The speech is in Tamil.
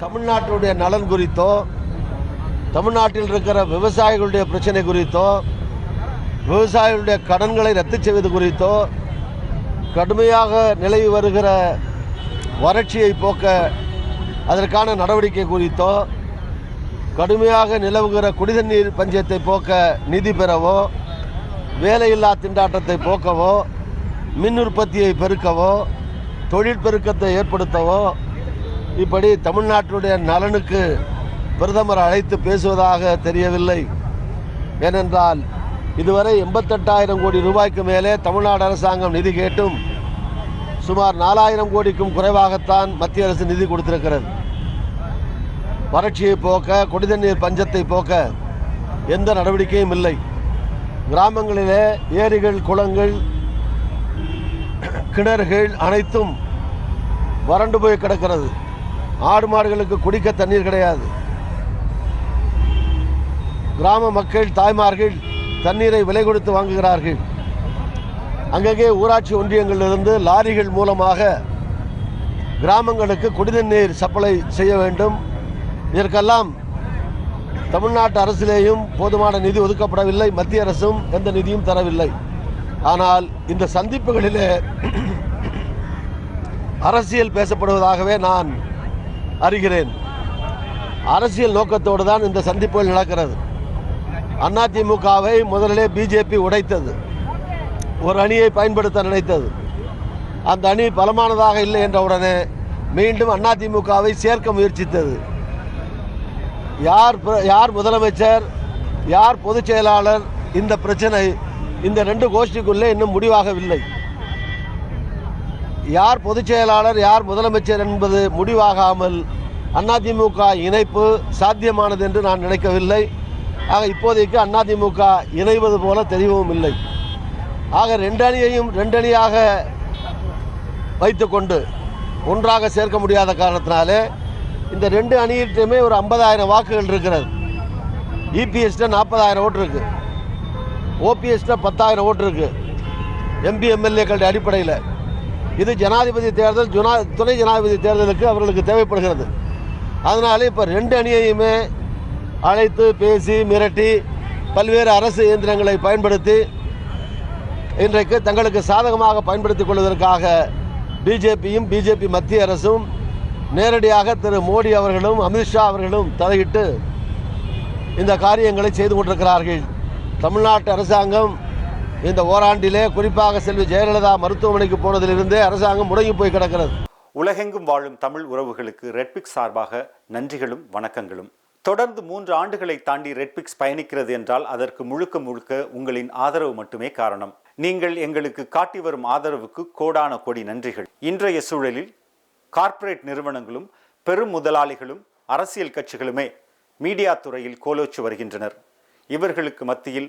தமிழ்நாட்டினுடைய நலன் குறித்தோ தமிழ்நாட்டில் இருக்கிற விவசாயிகளுடைய பிரச்சனை குறித்தோ விவசாயிகளுடைய கடன்களை ரத்து செய்வது குறித்தோ கடுமையாக நிலவி வருகிற வறட்சியை போக்க அதற்கான நடவடிக்கை குறித்தோ கடுமையாக நிலவுகிற குடிதண்ணீர் பஞ்சத்தை போக்க நிதி பெறவோ வேலையில்லா திண்டாட்டத்தை போக்கவோ மின் உற்பத்தியை பெருக்கவோ தொழில் பெருக்கத்தை ஏற்படுத்தவோ இப்படி தமிழ்நாட்டுடைய நலனுக்கு பிரதமர் அழைத்து பேசுவதாக தெரியவில்லை. ஏனென்றால் இதுவரை எண்பத்தெட்டாயிரம் கோடி ரூபாய்க்கு மேலே தமிழ்நாடு அரசாங்கம் நிதி கேட்டும். சுமார் நாலாயிரம் கோடிக்கும் குறைவாகத்தான் மத்திய அரசு நிதி கொடுத்திருக்கிறது. வறட்சியை போக்க குடிதண்ணீர் பஞ்சத்தை போக்க எந்த நடவடிக்கையும் இல்லை. கிராமங்களிலே ஏரிகள் குளங்கள் கிணறுகள் அனைத்தும் வறண்டு போய் கிடக்கிறது. ஆடு மாடுகளுக்கு குடிக்க தண்ணீர் கிடையாது. கிராம மக்கள் தாய்மார்கள் தண்ணீரை விலை கொடுத்து வாங்குகிறார்கள். அங்கங்கே ஊராட்சி ஒன்றியங்களிலிருந்து லாரிகள் மூலமாக கிராமங்களுக்கு குடிநீர் சப்ளை செய்ய வேண்டும். இதற்கெல்லாம் தமிழ்நாட்டு அரசிலேயும் போதுமான நிதி ஒதுக்கப்படவில்லை. மத்திய அரசும் எந்த நிதியும் தரவில்லை. ஆனால் இந்த சந்திப்புகளிலே அரசியல் பேசப்படுவதாகவே நான் அறிகிறேன். அரசியல் நோக்கத்தோடு தான் இந்த சந்திப்புகள் நடக்கிறது. அதிமுகவை முதலிலே பிஜேபி உடைத்தது. ஒரு அணியை பயன்படுத்த நினைத்தது. அந்த அணி பலமானதாக இல்லை என்ற உடனே மீண்டும் அதிமுகவை சேர்க்க முயற்சித்தது. யார் யார் முதலமைச்சர் யார் பொதுச் செயலாளர் இந்த பிரச்சனை இந்த ரெண்டு கோஷ்டிக்குள்ளே இன்னும் முடிவாகவில்லை. யார் பொதுச் செயலாளர் யார் முதலமைச்சர் என்பது முடிவாகாமல் அதிமுக இணைப்பு சாத்தியமானது என்று நான் நினைக்கவில்லை. ஆக இப்போதைக்கு அதிமுக இணைவது போல தெரியவும் இல்லை. ஆக ரெண்டு அணியையும் ரெண்டு அணியாக வைத்துக்கொண்டு ஒன்றாக சேர்க்க முடியாத காரணத்தினாலே இந்த ரெண்டு அணியிட்டுமே ஒரு ஐம்பதாயிரம் வாக்குகள் இருக்கிறது. இபிஎஸ்ட நாற்பதாயிரம் ஓட்டு இருக்கு. ஓபிஎஸ்ட பத்தாயிரம் ஓட்டு இருக்கு. எம்பி எம்எல்ஏக்களுடைய அடிப்படையில். இது ஜனாதிபதி தேர்தல் ஜுனா துணை ஜனாதிபதி தேர்தலுக்கு அவர்களுக்கு தேவைப்படுகிறது. அதனால இப்போ ரெண்டு அணியையுமே அழைத்து பேசி மிரட்டி பல்வேறு அரசு இயந்திரங்களை பயன்படுத்தி இன்றைக்கு தங்களுக்கு சாதகமாக பயன்படுத்திக் கொள்வதற்காக பிஜேபியும் பிஜேபி மத்திய அரசும் நேரடியாக திரு மோடி அவர்களும் அமித்ஷா அவர்களும் தலையிட்டு இந்த காரியங்களை செய்து கொண்டிருக்கிறார்கள். தமிழ்நாட்டு அரசாங்கம் இந்த ஓராண்டிலே குறிப்பாக செல்வி ஜெயலலிதா மருத்துவமனைக்கு போனதிலிருந்தே அரசாங்கம் முடங்கி போய் கிடக்கிறது. உலகெங்கும் வாழும் தமிழ் உறவுகளுக்கு ரெட்பிக்ஸ் சார்பாக நன்றிகளும் வணக்கங்களும். தொடர்ந்து மூன்று ஆண்டுகளை தாண்டி ரெட்பிக்ஸ் பயணிக்கிறது என்றால் அதற்கு முழுக்க முழுக்க உங்களின் ஆதரவு மட்டுமே காரணம். நீங்கள் எங்களுக்கு காட்டி வரும் ஆதரவுக்கு கோடான கோடி நன்றிகள். இன்றைய சூழலில் கார்ப்பரேட் நிறுவனங்களும் பெரும் முதலாளிகளும் அரசியல் கட்சிகளுமே மீடியா துறையில் கோலோச்சு வருகின்றனர். இவர்களுக்கு மத்தியில்